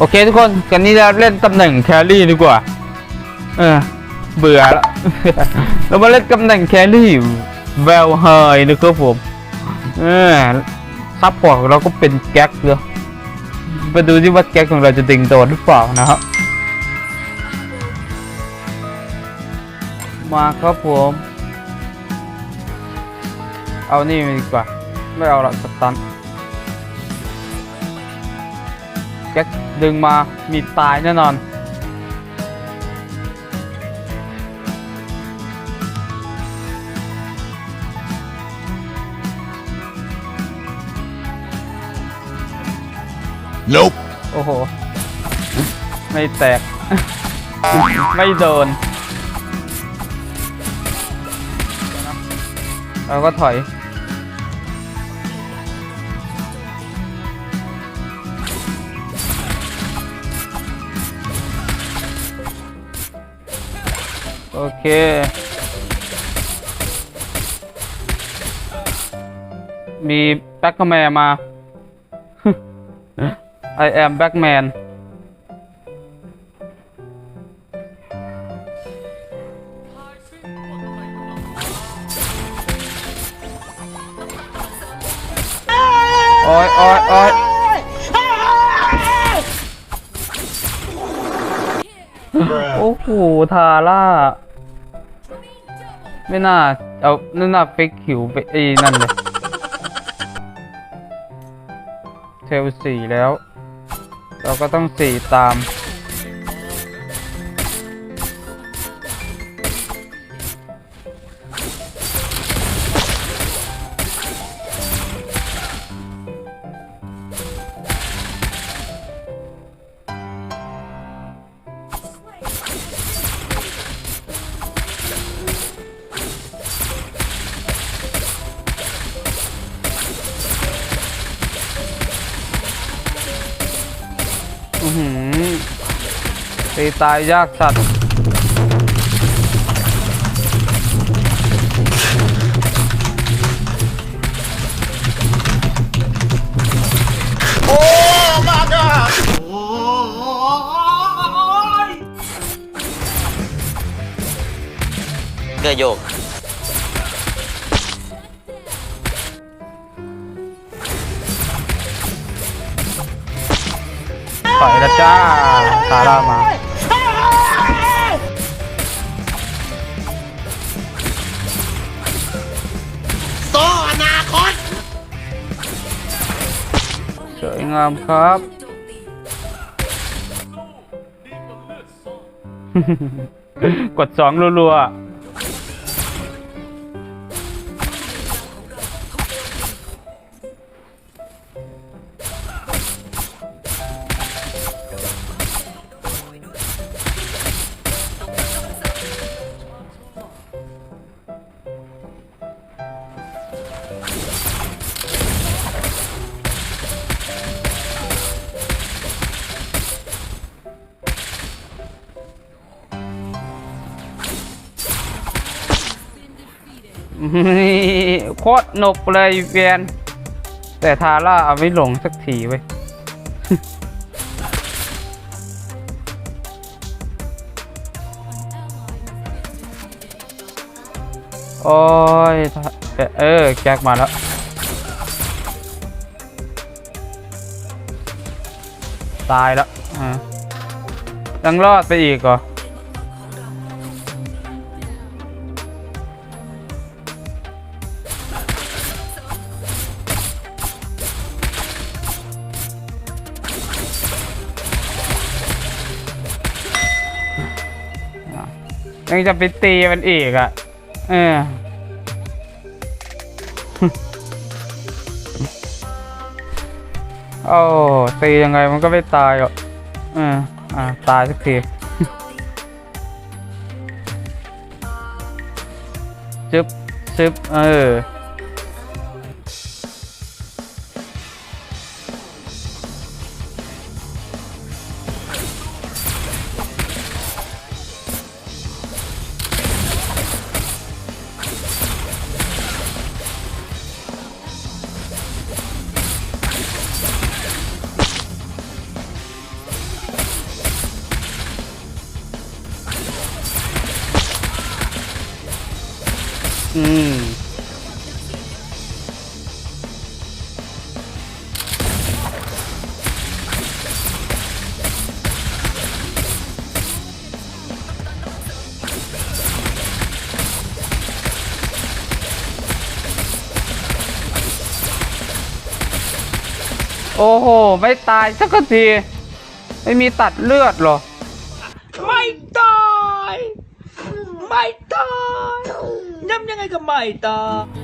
โอเคทุกคนกันนี้เราเล่นตำแหน่งแครี่ดีกว่า เออ เบื่อแล้ว เรามาเล่นตำแหน่งแครี่แวลเฮยนะครับผม เออซับพอร์ตของเราก็เป็นแก๊กเลยไปดูที่ว่าแก๊กของเราจะดึงโดนหรือเปล่านะครับ มาครับผม เอานี่ดีกว่า ไม่เอาละสตัน แก๊กดึงมามีตายแน่นอน Nope. โอ้โห ไม่แตก ไม่โดน เราก็ถอย เค มีแบ็กแมนมา I am Batman โอ้ยโอ้ยโอ้ยโอ้โห ทาร่า ไม่น่า เอานั่นน่าเฟกขิวไปไอ้นั่นเลยเทลสี่แล้ว เราก็ต้องสี่ตาม ตีตายยากสัตว์ Oh my god. เกือโยกถอยแล้วจ้าทาร่ามาโงามครับ กดสองรัวๆ โคตรหนกเลยเวียน แต่ทาร่าเอาไม่ลงสักทีเว้ยโอ้ย เออ แจ็คมาแล้วตายแล้วยังรอดไปอีกเหรอ ยังจะไปตีมันอีกอะ เออ โอ้ตียังไงมันก็ไม่ตายหรอกเอออ่าตายสักทีจึ๊บจึ๊บเออ โอ้โห ไม่ตายสักที ไม่มีตัดเลือดเหรอ ไม่ตาย ไม่ตายย้ำยังไงก็ไม่ตาย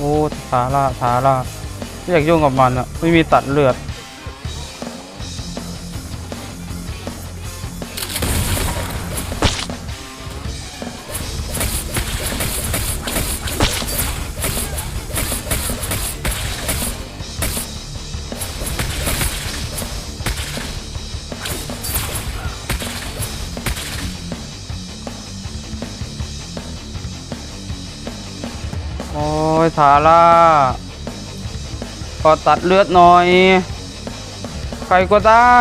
โอ้สาระสาระไม่อยากยุ่งกับมันอะไม่มีตัดเลือด อ้ยทาร่าก็ตัดเลือดหน่อย ใครก็ได้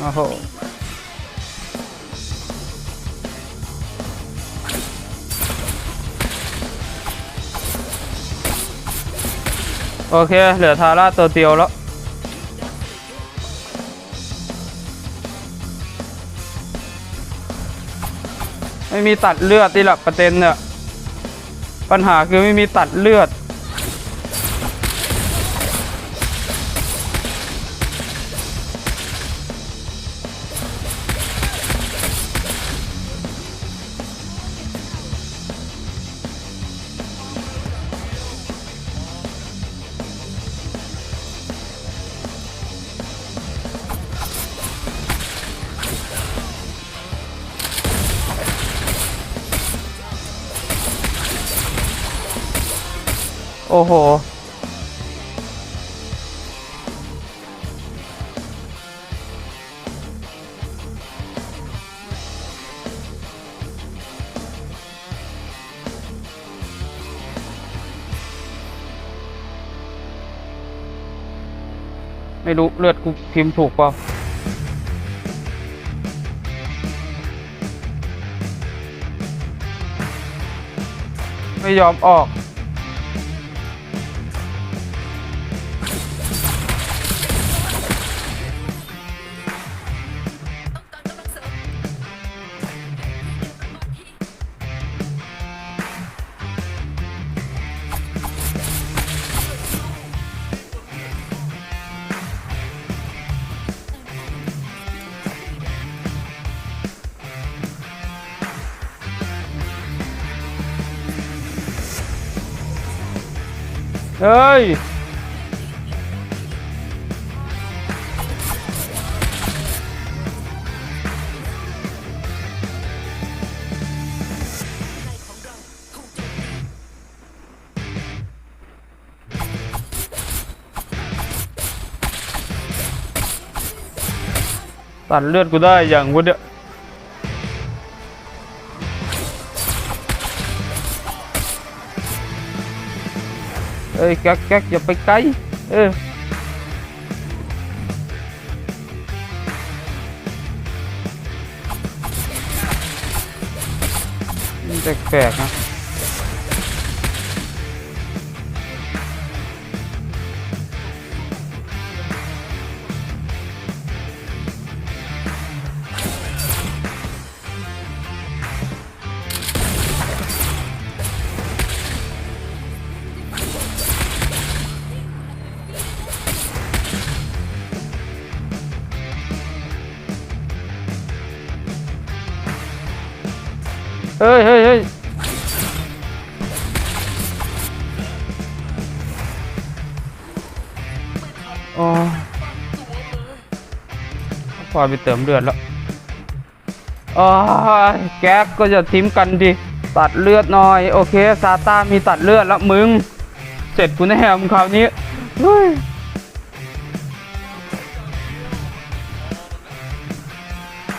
โอ้โหโอเค เหลือทาร่าตัวเดียวแล้ว ไม่มีตัดเลือดที่หลักประเด็นเนี่ย ปัญหาคือไม่มีตัดเลือด โอ้โห ไม่รู้ เลือดกูพิมพ์ถูกเปล่าไม่ยอมออก เฮ้ย ตัดเลือดกูได้อย่างวุ้นเนี่ย เอ้ยแก๊กแก๊กอย่าไปไกลเออแปลกๆนะ เฮ้ยเฮ้ยเฮ้ยโอ้พอไปเติมเลือดแล้วโอ้ยแก๊กก็จะทิ้มกันดิ ตัดเลือดหน่อย โอเค ซาต้ามีตัดเลือดแล้วมึง เสร็จกูแน่มึงคราวนี้เฮ้ย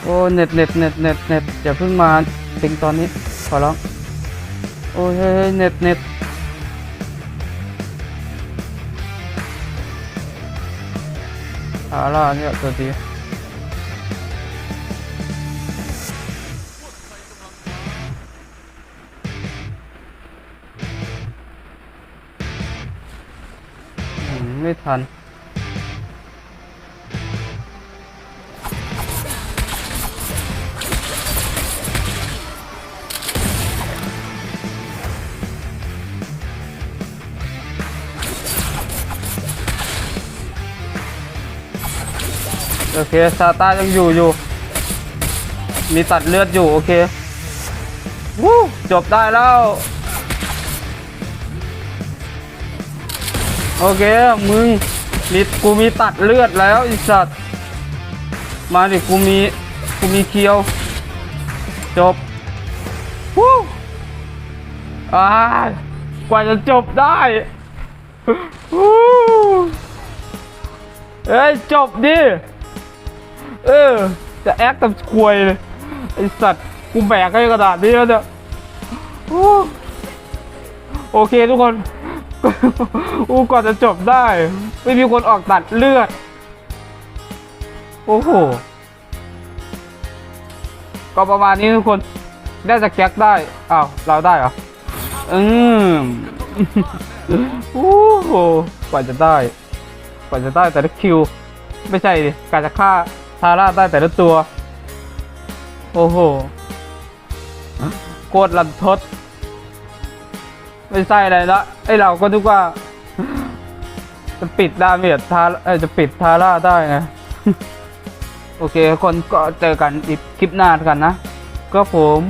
โอ้เน็ตเน็ตเน็ตเน็ตเน็ตอย่าเพิ่งมา ติงตอนนี้ ขอร้อง โอ้ยเน็ตเน็ตอาล่าเนี่ยตัวดีไม่ทัน โอเคซาต้ายังอยู่อยู่ มีตัดเลือดอยู่ โอเควู้จบได้แล้ว โอเค มึงมีกูมีตัดเลือดแล้วอีสัตว์ มาดิกูมี กูมีเคียว จบวู้อ่ากว่าจะจบได้วู้เอ้ย จบดิ เออ จะแอคกับควยเลยไอสัตว์กูแบกให้กระดาษนี้แล้วเนี่ยโอเคทุกคนอูก่อนจะจบได้ ไม่มีคนออกตัดเลือด โอ้โห ก็ประมาณนี้ทุกคน ได้จะแก๊กได้ อ้าว เราได้เหรอ อืมโอ้โห กว่าจะได้ กว่าจะได้แต่ละคิว ไม่ใช่ดิ การจะฆ่า ทาร่าได้แต่ละตัว โอ้โหโคตรลันทด ไม่ใช่อะไรละไอเราก็นึกว่า จะปิดดาเมจทาเอจะปิดทาร่าได้ไงโอเค คนก็เจอกันอีกคลิปหน้ากันนะ ก็ผม